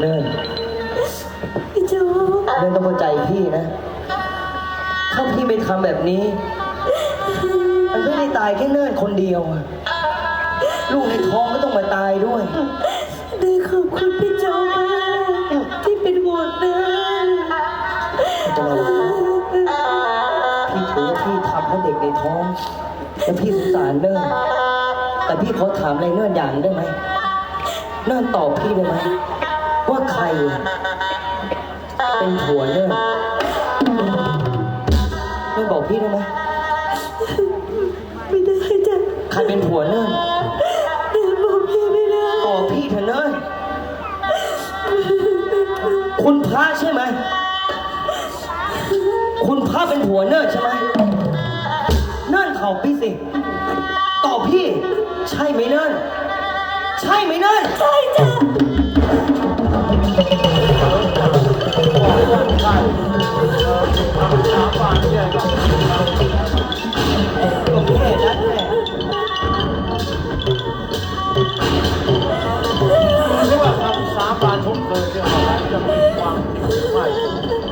เนิ่นพี่โจ๊กเนิ่นต้องเข้าใจพี่นะ ถ้าพี่ไปทำแบบนี้ มันไม่ได้ตายแค่เนิ่นคนเดียวอะลูกในท้องก็ต้องมาตายด้วย ได้ขอบคุณพี่โจ๊กมากที่เป็นห่วงเนินจะระวังนะพี่ถือว่าพี่ทำเพราะเด็กในท้อง แล้วพี่สงสารเนิ่นแต่พี่ขอถามอะไรเนิ่นอย่างได้ไหมเนิ่นตอบพี่ได้ไหมว่าใคร เป็นผัวเนิ่นเนิ่นบอกพี่ได้ไหมไม่ได้จ้ะใครเป็นผัวเนิ่นเนินบอกพี่ไม่ได้ตอบพี่เถอะเนิ่นคุณพระใช่ไหม คุณพระเป็นผัวเนิ่นใช่ไหมเนิ่นตอบพี่สิตอบพี่ ใช่ไหมเนิ่นใช่ไหมเนิ่นใช่จ้ะ หรือว่าคำ